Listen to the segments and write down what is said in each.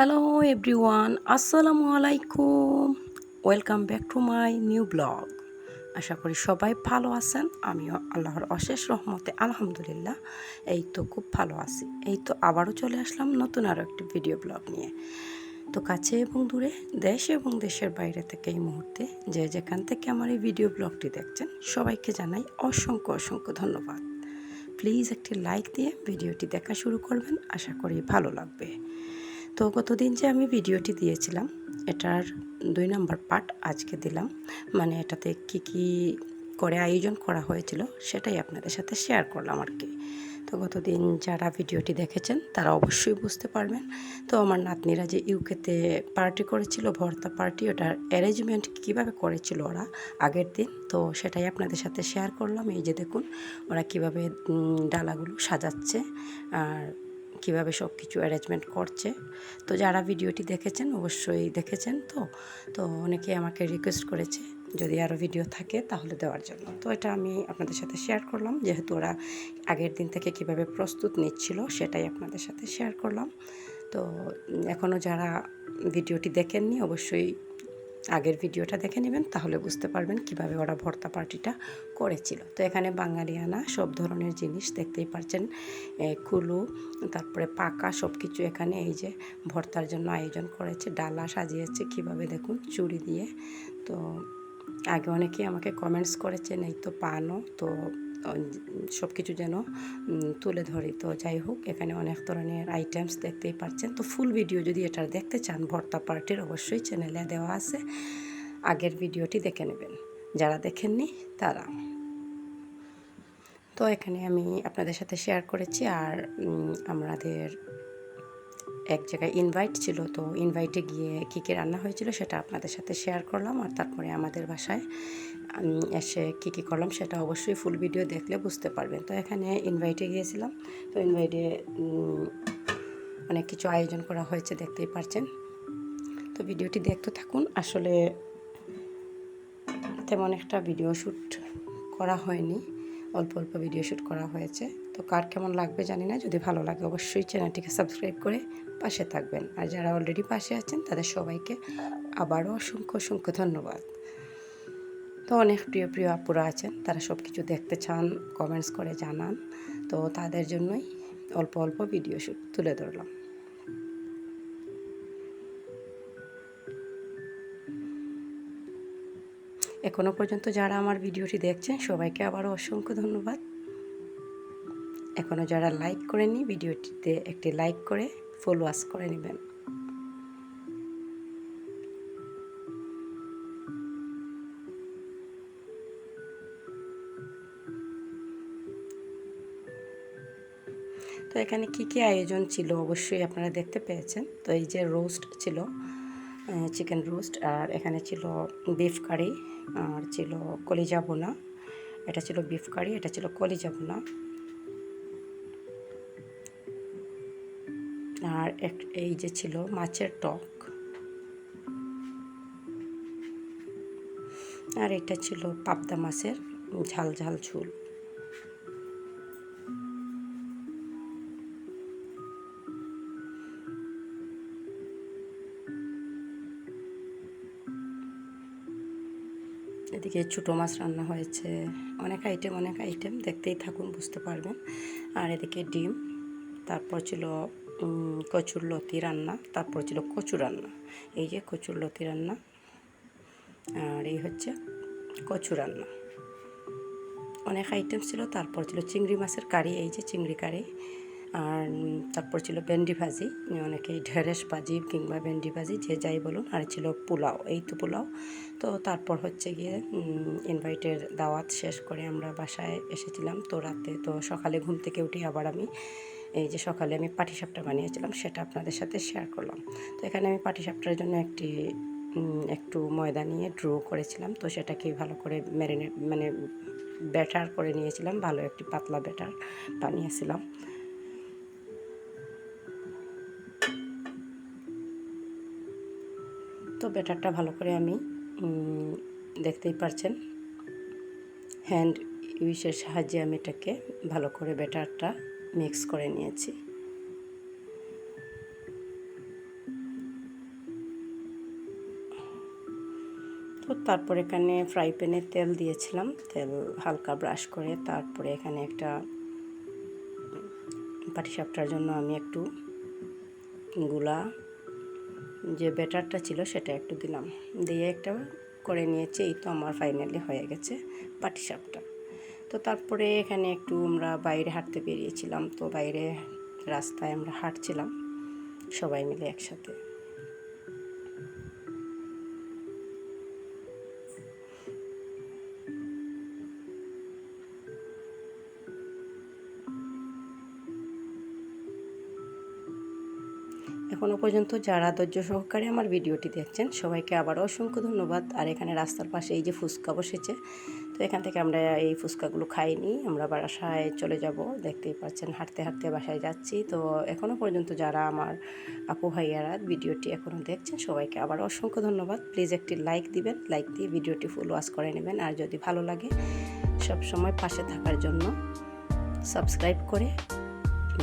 Hello everyone, আসসালামু আলাইকুম। Welcome back to my new blog. আশা করি সবাই ভালো আছেন। আমিও আল্লাহর অশেষ রহমতে আলহামদুলিল্লাহ, এই তো খুব ভালো আছি। এই তো আবারও চলে আসলাম নতুন আরও একটি ভিডিও ব্লগ নিয়ে। তো কাছে এবং দূরে, দেশ এবং দেশের বাইরে থেকে এই মুহূর্তে যে যেখান থেকে আমার এই ভিডিও ব্লগটি দেখছেন, সবাইকে জানাই অসংখ্য অসংখ্য ধন্যবাদ। প্লিজ একটি লাইক দিয়ে ভিডিওটি দেখা শুরু করবেন। আশা করি ভালো লাগবে। তো গতদিন যে আমি ভিডিওটি দিয়েছিলাম, এটার দুই নম্বর পার্ট আজকে দিলাম। মানে এটাতে কি কি করে আয়োজন করা হয়েছিল সেটাই আপনাদের সাথে শেয়ার করলাম আর কি। তো গতদিন যারা ভিডিওটি দেখেছেন, তারা অবশ্যই বুঝতে পারবেন। তো আমার নাতনিরা যে ইউকেতে পার্টি করেছিল, ভর্তা পার্টি, ওটার অ্যারেঞ্জমেন্ট কীভাবে করেছিল ওরা আগের দিন, তো সেটাই আপনাদের সাথে শেয়ার করলাম। এই যে দেখুন, ওরা কীভাবে ডালাগুলো সাজাচ্ছে। আর কীভাবে সব কিছু অ্যারেঞ্জমেন্ট করছে। তো যারা ভিডিওটি দেখেছেন, অবশ্যই দেখেছেন তো। তো অনেকে আমাকে রিকোয়েস্ট করেছে যদি আরও ভিডিও থাকে তাহলে দেওয়ার জন্য। তো এটা আমি আপনাদের সাথে শেয়ার করলাম। যেহেতু ওরা আগের দিন থেকে কীভাবে প্রস্তুত নিচ্ছিল সেটাই আপনাদের সাথে শেয়ার করলাম। তো এখনও যারা ভিডিওটি দেখেননি, অবশ্যই আগের ভিডিওটা দেখে নেবেন, তাহলে বুঝতে পারবেন কীভাবে ওরা ভর্তা পার্টিটা করেছিল। তো এখানে বাঙালিয়ানা সব ধরনের জিনিস দেখতেই পারছেন কুলু, তারপরে পাকা সব কিছু এখানে এই যে ভর্তার জন্য আয়োজন করেছে, ডালা সাজিয়েছে কীভাবে দেখুন চুড়ি দিয়ে। তো আগে অনেকেই আমাকে কমেন্টস করেছেন, এই তো পানও, তো সব কিছু যেন তুলে ধরি। তো যাই হোক, এখানে অনেক ধরনের আইটেমস দেখতেই পাচ্ছেন। তো ফুল ভিডিও যদি এটার দেখতে চান, ভর্তা পার্টির অবশ্যই চ্যানেলে দেওয়া আছে। আগের ভিডিওটি দেখে নেবেন। যারা দেখেননি, তারা। তো এখানে আমি আপনাদের সাথে শেয়ার করেছি আর আমাদের এক জায়গায় ইনভাইট ছিল, তো ইনভাইটে গিয়ে কী কী রান্না হয়েছিল সেটা আপনাদের সাথে শেয়ার করলাম আর তারপরে আমাদের বাসায় এসে কী কী করলাম সেটা অবশ্যই ফুল ভিডিও দেখলে বুঝতে পারবেন। তো এখানে ইনভাইটে গিয়েছিলাম, তো ইনভাইটে অনেক কিছু আয়োজন করা হয়েছে, দেখতেই পারছেন। তো ভিডিওটি দেখতে থাকুন, আসলে তেমন একটা ভিডিও শ্যুট করা হয়নি। অল্প অল্প ভিডিও শ্যুট করা হয়েছে। তো কার কেমন লাগবে জানি না, যদি ভালো লাগে অবশ্যই চ্যানেলটিকে সাবস্ক্রাইব করে পাশে থাকবেন। আর যারা অলরেডি পাশে আছেন, তাদের সবাইকে আবারও অসংখ্য অসংখ্য ধন্যবাদ। তো অনেক প্রিয় প্রিয় আপুরা আছেন, তারা সব কিছু দেখতে চান কমেন্টস করে জানান। তো তাদের জন্যই অল্প অল্প ভিডিও শ্যুট তুলে ধরলাম। এখনও পর্যন্ত যারা আমার ভিডিওটি দেখছেন, সবাইকে আবারও অসংখ্য ধন্যবাদ। এখনও যারা লাইক করেনি ভিডিওটিতে একটি লাইক করে ফলোয়ার্স করে নেবেন। তো এখানে কি কি আয়োজন ছিল? অবশ্যই আপনারা দেখতে পেয়েছেন। তো এই যে রোস্ট ছিল চিকেন রোস্ট আর এখানে ছিল বিফ কারি আর ছিল কলিজা বোনা এটা ছিল বিফ কারি এটা ছিল কলিজা বোনা আর এই যে ছিল মাছের টক। আর এটা ছিল পাবদা মাছের ঝাল ঝাল ঝুল। এদিকে ছোটো মাছ রান্না হয়েছে। অনেক আইটেম অনেক আইটেম দেখতেই থাকুন, বুঝতে পারবেন। আর এদিকে ডিম, তারপর ছিল কচুর লতি রান্না, তারপর ছিল কচু রান্না। এই যে কচুর লতি রান্না, আর এই হচ্ছে কচু রান্না। অনেক আইটেম ছিল, তারপর ছিল চিংড়ি মাছের কারি, এই যে চিংড়ি কারি। আর তারপর ছিল ভেন্ডি ভাজি। অনেকে ঢেঁড়স ভাজি কিংবা ভেন্ডি ভাজি যে যাই বলুন, আর ছিল পোলাও, এই তো পোলাও। তো তারপর হচ্ছে গিয়ে ইনভাইটের দাওয়াত শেষ করে আমরা বাসায় এসেছিলাম। তো রাতে, তো সকালে ঘুম থেকে উঠি আবার আমি, এই যে সকালে আমি পাটিসাপটা বানিয়েছিলাম, সেটা আপনাদের সাথে শেয়ার করলাম। তো এখানে আমি পাটিসাপটার জন্য একটি একটু ময়দা নিয়ে ড্রো করেছিলাম। তো সেটাকে ভালো করে ম্যারিনেট মানে ব্যাটার করে নিয়েছিলাম। ভালো একটি পাতলা ব্যাটার বানিয়েছিলাম। তো ব্যাটারটা ভালো করে আমি দেখতেই পারছেন। হ্যান্ড ইউসের সাহায্যে আমি এটাকে ভালো করে ব্যাটারটা মিক্স করে নিয়েছি। তো তারপর এখানে ফ্রাই প্যানে তেল দিয়েছিলাম। তেল হালকা ব্রাশ করে তারপরে এখানে একটা পাটিসাপটার জন্য আমি একটু গুলা যে ব্যাটারটা ছিল সেটা একটু দিলাম। দিয়ে একটা করে নিয়েছি, এই তো আমার ফাইনালি হয়ে গেছে পাটিসাপটা তো তারপরে এখানে একটু আমরা বাইরে হাঁটতে বেরিয়েছিলাম, তো বাইরে রাস্তায় আমরা হাঁটছিলাম, সবাই মিলে একসাথে। এখনও পর্যন্ত যারা ধৈর্য সহকারে আমার ভিডিওটি দেখছেন, সবাইকে আবারও অসংখ্য ধন্যবাদ। আর এখানে রাস্তার পাশে এই যে ফুচকা বসেছে, তো এখান থেকে আমরা এই ফুচকাগুলো খাইনি, আমরা বাসায় চলে যাব। দেখতেই পাচ্ছেন, হাঁটতে হাঁটতে বাসায় যাচ্ছি। তো এখনও পর্যন্ত যারা আমার আপু ভাইয়ারা ভিডিওটি এখনও দেখছেন, সবাইকে আবার অসংখ্য ধন্যবাদ। প্লিজ একটি লাইক দিবেন, লাইক দিয়ে ভিডিওটি ফুল ওয়াশ করে নেবেন। আর যদি ভালো লাগে, সব সময় পাশে থাকার জন্য সাবস্ক্রাইব করে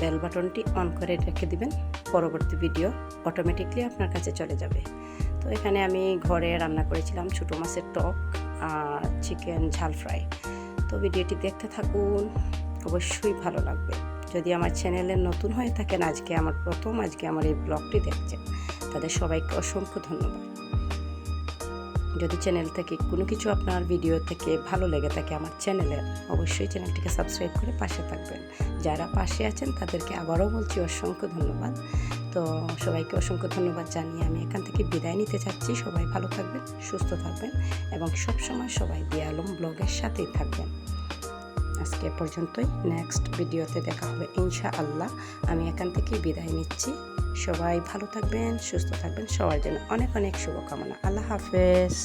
বেল বাটনটি অন করে রেখে দিবেন। পরবর্তী ভিডিও অটোমেটিকলি আপনার কাছে চলে যাবে। তো এখানে আমি ঘরে রান্না করেছিলাম ছোটো মাছের টক আর চিকেন ঝাল ফ্রাই তো ভিডিওটি দেখতে থাকুন, অবশ্যই ভালো লাগবে। যদি আমার চ্যানেলে নতুন হয়ে থাকেন, আজকে আমার প্রথম, আজকে আমার এই ব্লগটি দেখছেন, তাদের সবাইকে অসংখ্য ধন্যবাদ। যদি চ্যানেল থেকে কোনো কিছু আপনার ভিডিও থেকে ভালো লেগে থাকে আমার চ্যানেলের অবশ্যই চ্যানেলটিকে সাবস্ক্রাইব করে পাশে থাকবেন। যারা পাশে আছেন, তাদেরকে আবারও বলছি অসংখ্য ধন্যবাদ। তো সবাইকে অসংখ্য ধন্যবাদ জানিয়ে আমি এখান থেকে বিদায় নিতে চাচ্ছি। সবাই ভালো থাকবেন, সুস্থ থাকবেন এবং সবসময় সবাই দিয়ালম ব্লগের সাথেই থাকবেন। আজকে পর্যন্তই। নেক্সট ভিডিওতে দেখা হবে ইনশা আল্লাহ আমি এখান থেকে বিদায় নিচ্ছি। সবাই ভালো থাকবেন সুস্থ থাকবেন সবার জন্য অনেক অনেক শুভকামনা। আল্লাহ হাফেজ।